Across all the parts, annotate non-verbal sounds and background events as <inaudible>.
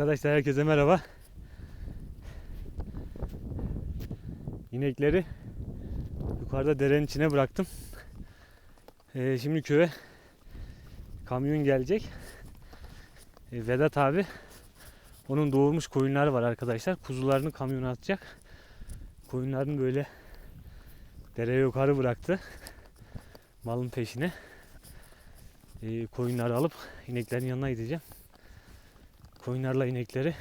Arkadaşlar herkese merhaba. İnekleri yukarıda derenin içine bıraktım. Ee, şimdi köye kamyon gelecek. Ee, Vedat abi onun doğurmuş koyunları var arkadaşlar. Kuzularını kamyona atacak. Koyunlarını böyle dereye yukarı bıraktı. Malın peşine. Ee, koyunları alıp ineklerin yanına gideceğim. Koyunlarla inekleri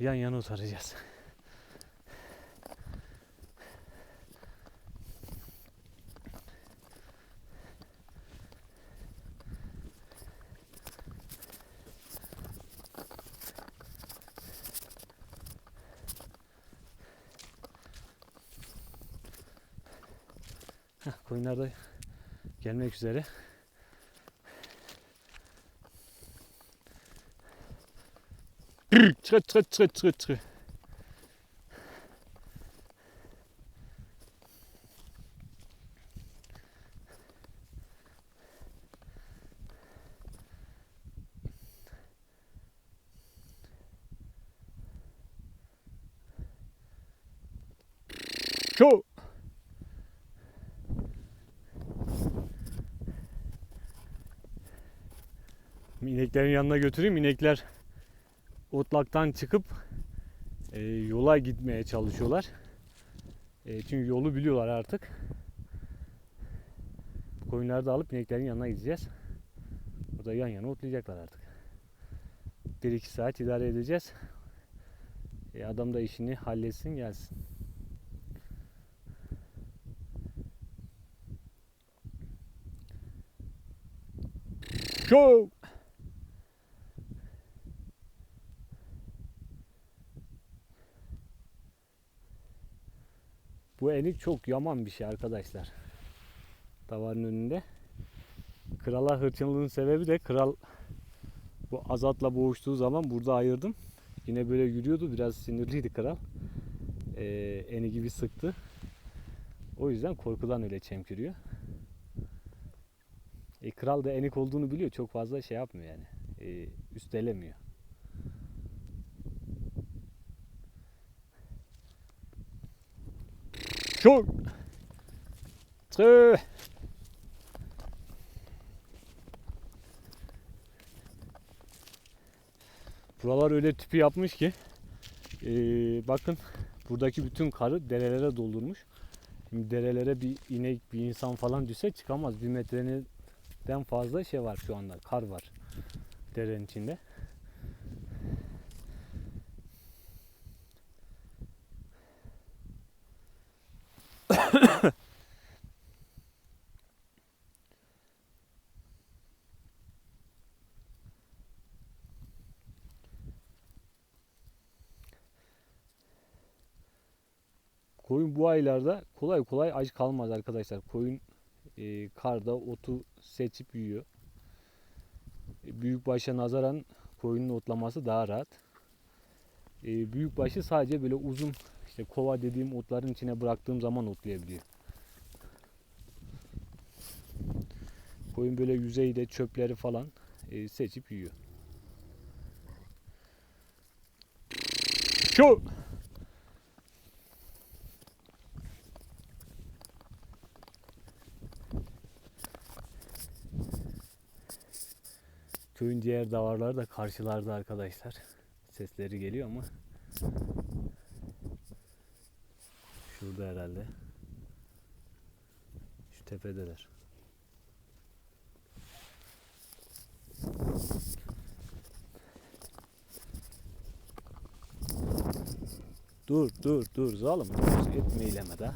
yan yana otaracağız. Heh, koyunlar da gelmek üzere. Çıkı çıkı çıkı çıkı çıkı. Şu. İneklerin yanına götüreyim. İnekler otlaktan çıkıp e, yola gitmeye çalışıyorlar. E, çünkü yolu biliyorlar artık. Koyunları da alıp ineklerin yanına gideceğiz. Burada yan yana otlayacaklar artık. 1-2 saat idare edeceğiz. E, adam da işini halletsin gelsin. Go! Bu enik çok yaman bir şey arkadaşlar. Davarın önünde. Krala hırçınlığın sebebi de kral bu azatla boğuştuğu zaman burada ayırdım. Yine böyle yürüyordu. Biraz sinirliydi kral. Ee, eni gibi sıktı. O yüzden korkudan öyle çemkiriyor. E, kral da enik olduğunu biliyor. Çok fazla şey yapmıyor yani. E, üstelemiyor. Çok. Tüh. Buralar öyle tipi yapmış ki ee, bakın buradaki bütün karı derelere doldurmuş. Şimdi derelere bir inek, bir insan falan düşse çıkamaz. Bir metreden fazla şey var şu anda. Kar var derenin içinde. Koyun bu aylarda kolay kolay aç kalmaz arkadaşlar. Koyun e, karda otu seçip yiyor. E, büyükbaşa nazaran koyunun otlaması daha rahat. E, büyükbaşı sadece böyle uzun işte kova dediğim otların içine bıraktığım zaman otlayabiliyor. Koyun böyle yüzeyde çöpleri falan e, seçip yiyor. Şu Köyün diğer davarları da karşılarda arkadaşlar. Sesleri geliyor ama şurada herhalde. Şu tepedeler. Dur dur dur zalim etme eyleme de.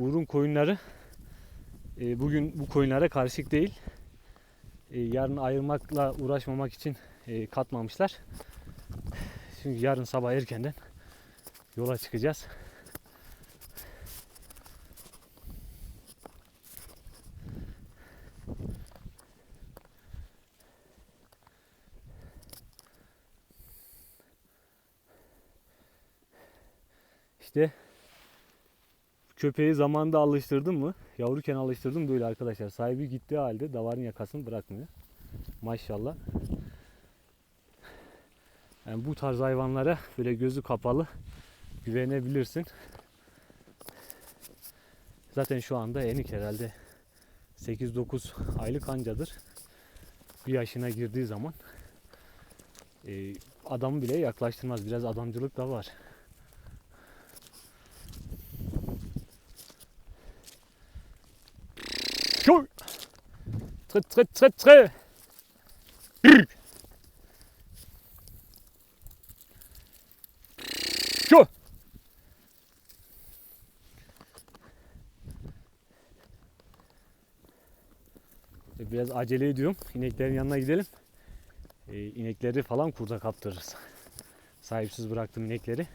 Uğur'un koyunları e, bugün bu koyunlara karışık değil. E, yarın ayırmakla uğraşmamak için e, katmamışlar. Çünkü yarın sabah erkenden yola çıkacağız. İşte köpeği zamanda alıştırdım mı? Yavruken alıştırdım böyle arkadaşlar. Sahibi gittiği halde davarın yakasını bırakmıyor. Maşallah. Yani bu tarz hayvanlara böyle gözü kapalı güvenebilirsin. Zaten şu anda enik herhalde 8-9 aylık ancadır. Bir yaşına girdiği zaman e, adamı bile yaklaştırmaz. Biraz adamcılık da var. Şu. Tret tret tret tret. Şu. Biraz acele ediyorum. İneklerin yanına gidelim. Ee, inekleri falan kurda kaptırırız. Sahipsiz bıraktım inekleri.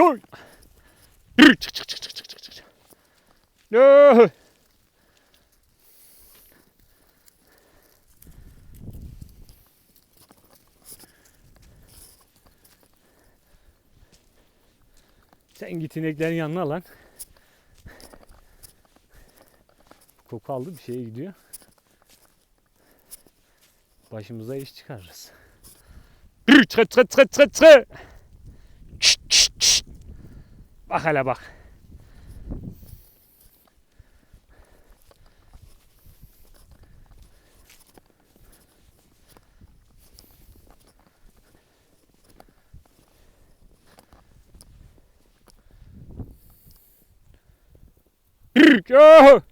Şoy. Çık çık çık çık çık çık çık. No. Sen git ineklerin yanına lan. Koku aldı bir şeye gidiyor. Başımıza iş çıkarırız. Çık çık çık çık çık. Bak hele bak. Oh!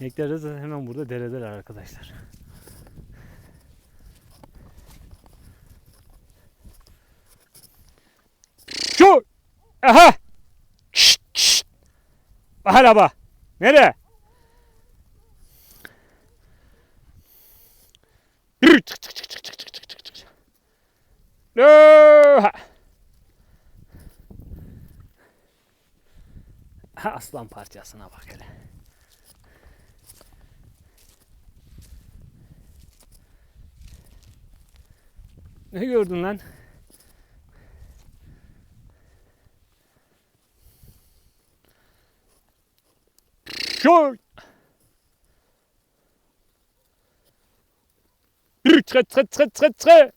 İnekler zaten hemen burada deredeler arkadaşlar. Şu! Aha! Şşt, şşt. Hele bak. Nereye? Yürü, çık, çık, çık, çık, çık, çık, çık, çık, çık. Aslan parçasına bak hele. Ne gördün lan? Şu. Tre tre tre tre tre.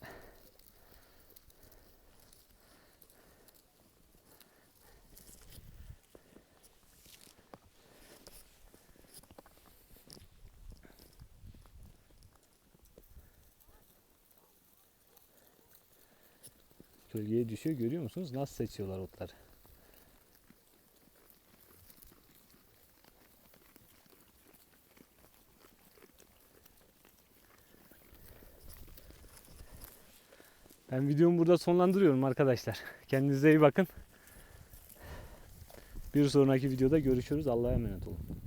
Gölgeye düşüyor görüyor musunuz? Nasıl seçiyorlar otları? Ben videomu burada sonlandırıyorum arkadaşlar. <laughs> Kendinize iyi bakın. Bir sonraki videoda görüşürüz. Allah'a emanet olun.